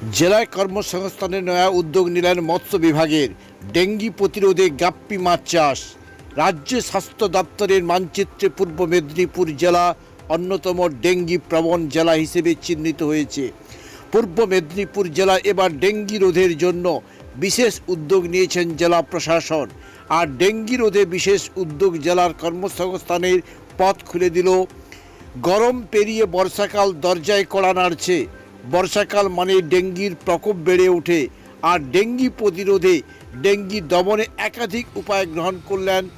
জেলায় কর্মসংস্থানের নয়া উদ্যোগ নিলেন মৎস্য বিভাগের ডেঙ্গি প্রতিরোধে গাপ্পি মাছ চাষ। রাজ্য স্বাস্থ্য দপ্তরের মানচিত্রে পূর্ব মেদিনীপুর জেলা অন্যতম ডেঙ্গি প্রবণ জেলা হিসেবে চিহ্নিত হয়েছে। পূর্ব মেদিনীপুর জেলা এবার ডেঙ্গি রোধের জন্য বিশেষ উদ্যোগ নিয়েছেন জেলা প্রশাসন। আর ডেঙ্গি রোধে বিশেষ উদ্যোগ জেলার কর্মসংস্থানের পথ খুলে দিল। গরম পেরিয়ে বর্ষাকাল দরজায় কড়া নাড়ছে। বর্ষাকাল মানে ডেঙ্গির প্রকোপ বেড়ে ওঠে আর ডেঙ্গি প্রতিরোধে ডেঙ্গি দমনে একাধিক উপায় গ্রহণ করলেন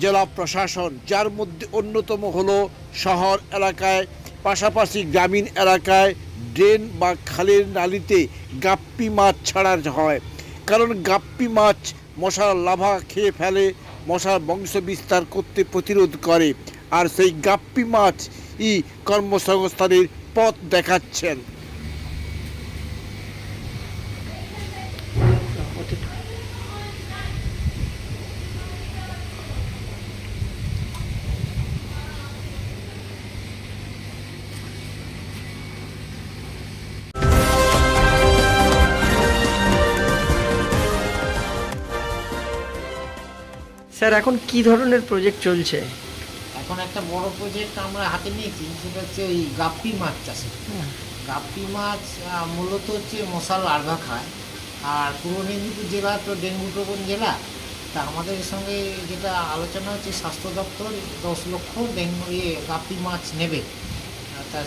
জেলা প্রশাসন, যার মধ্যে অন্যতম হলো শহর এলাকায়, পাশাপাশি গ্রামীণ এলাকায় ড্রেন বা খালের নালিতে গাপ্পি মাছ ছাড়া হয়। কারণ গাপ্পি মাছ মশার লাভা খেয়ে ফেলে, মশার বংশ বিস্তার করতে প্রতিরোধ করে। আর সেই গাপ্পি মাছ ই কর্মসংস্থানের পথ দেখাচ্ছেন। স্যার এখন কি ধরনের প্রজেক্ট চলছে? এখন একটা বড় প্রজেক্ট আমরা হাতে নিয়েছি সেটা হচ্ছে ওই গাপ্পি মাছ চাষে গাপ্পি মাছ মূলত হচ্ছে মশাল লার্ভা খায়। আর পূর্ব মেদিনীপুর জেলা তো ডেঙ্গু প্রবণ জেলা তা আমাদের সঙ্গে যেটা আলোচনা হচ্ছে স্বাস্থ্য দপ্তর দশ লক্ষ ডেঙ্গু ইয়ে গাপ্পি মাছ নেবে। তা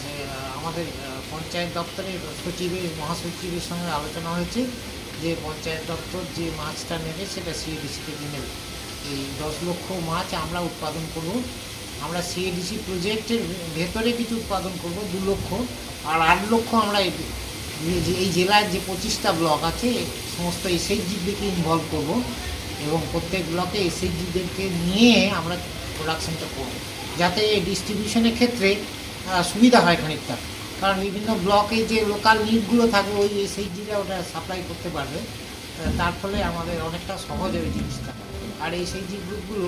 আমাদের পঞ্চায়েত দপ্তরের সচিবের মহাসচিবের সঙ্গে আলোচনা হয়েছে যে পঞ্চায়েত দপ্তর যে মাছটা নেবে সেটা সিএডিসি থেকে নেবে। দশ লক্ষ মাছ আমরা উৎপাদন করব। আমরা সিএডিসি প্রজেক্টের ভেতরে কিছু উৎপাদন করব, দু লক্ষ। আর আট লক্ষ আমরা এই জেলার যে পঁচিশটা ব্লক আছে, সমস্ত এসএইচজিদেরকে ইনভলভ করব এবং প্রত্যেক ব্লকে এসএইচজিদেরকে নিয়ে আমরা প্রোডাকশনটা করব। যাতে ডিস্ট্রিবিউশনের ক্ষেত্রে সুবিধা হয় খানিকটা। কারণ বিভিন্ন ব্লকে যে লোকাল নিডগুলো থাকে, ওই এসএইচজিরা ওটা সাপ্লাই করতে পারবে। তার ফলে আমাদের অনেকটা সহজ হবে জিনিসটা। আর এই সেই যে গ্রুপগুলো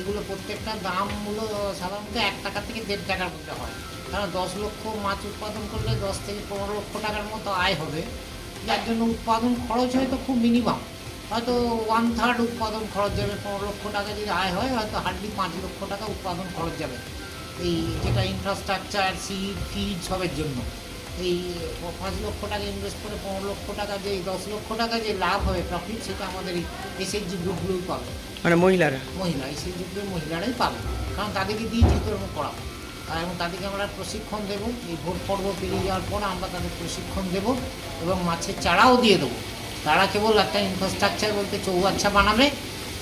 এগুলো প্রত্যেকটা দাম মূল্য সাধারণত এক টাকা থেকে দেড় টাকার মধ্যে হয়। কারণ দশ লক্ষ মাছ উৎপাদন করলে দশ থেকে পনেরো লক্ষ টাকার মতো আয় হবে। যার জন্য উৎপাদন খরচ হয়তো খুব মিনিমাম হয়তো ওয়ান থার্ড উৎপাদন খরচ যাবে, পনেরো লক্ষ টাকা যদি আয় হয়, হয়তো হার্ডলি পাঁচ লক্ষ টাকা উৎপাদন খরচ যাবে। এই যেটা ইনফ্রাস্ট্রাকচার সিড ফিড সবের জন্য। এই পাঁচ লক্ষ টাকা ইনভেস্ট করে পনেরো লক্ষ টাকা যে দশ লক্ষ টাকা যে লাভ হবে প্রফিট সেটা আমাদের এই এসএইচজি গ্রুপগুলোই পাবে। মানে মহিলারা? মহিলা এই সেই যুগের মহিলারাই পাবে। কারণ তাদেরকে দিয়ে চিত্রকর্ম আর এবং তাদেরকে আমরা প্রশিক্ষণ দেবো এই ভোট পর্ব পেরিয়ে যাওয়ার পর আমরা তাদের প্রশিক্ষণ দেবো এবং মাছের চারাও দিয়ে দেবো। তারা কেবল একটা ইনফ্রাস্ট্রাকচার বলতে চৌবাচ্চা বানাবে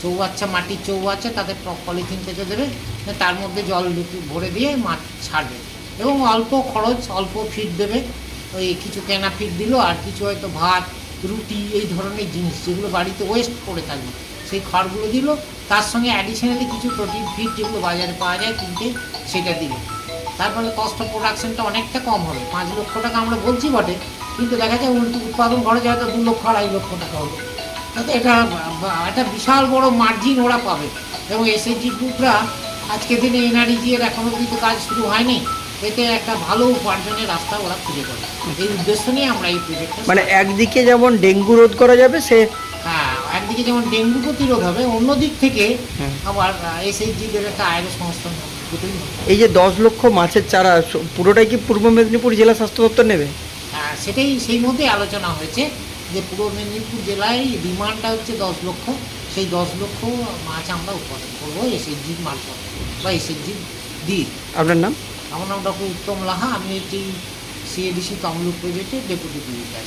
চৌবাচ্চা মাটির চৌবাচ্চা তাদের পলিথিন পেতে দেবে তার মধ্যে জল ভরে দিয়ে মাছ ছাড়বে। এবং অল্প খরচ, অল্প ফিড দেবে। ওই কিছু কেনা ফিড দিল, আর কিছু হয়তো ভাত, রুটি, এই ধরনের জিনিস যেগুলো বাড়িতে ওয়েস্ট করে থাকবে সেই খড়গুলো দিল। তার সঙ্গে অ্যাডিশনালি কিছু প্রোটিন ফিড যেগুলো বাজারে পাওয়া যায়, কিনতে, সেটা দিল। তারপরে অফ প্রোডাকশনটা অনেকটা কম হবে, পাঁচ লক্ষ টাকা আমরা বলছি বটে, কিন্তু দেখা যায় উৎপাদন খরচ হয়তো দু লক্ষ, আড়াই লক্ষ টাকা হবে। তাতে এটা একটা বিশাল বড় মার্জিন ওরা পাবে। এবং এসএসজি গ্রুপরা আজকে দিনে এনআরইজি এর এখনও কিন্তু কাজ শুরু হয়নি। এতে একটা ভালো উপার্জনের রাস্তা ওরা খুঁজে পাবে। এই উদ্দেশ্য নিয়ে আমরা এই প্রজেক্টটা মানে একদিকে যেমন ডেঙ্গু রোধ করা যাবে সে হ্যাঁ একদিকে যেমন ডেঙ্গু প্রতিরোধ হবে অন্য দিক থেকে হুম। আবার এসএইচজিদের একটা আয়ের সংস্থান। এই যে দশ লক্ষ মাছের চারা পুরোটাই কি পূর্ব মেদিনীপুর জেলা স্বাস্থ্য দপ্তর নেবে? হ্যাঁ সেটাই সেই মধ্যে আলোচনা হয়েছে যে পূর্ব মেদিনীপুর জেলায় ডিমান্ডটা হচ্ছে দশ লক্ষ। সেই দশ লক্ষ মাছ আমরা উৎপাদন করব এসএইচজির মারফত বা এসএইচজির দিয়ে আপনার নাম? আমার নাম ডক্টর উত্তম লাহা। আমি একটি সিএডিসি তমলুক প্রজেক্টের ডেপুটি ডিরেক্টর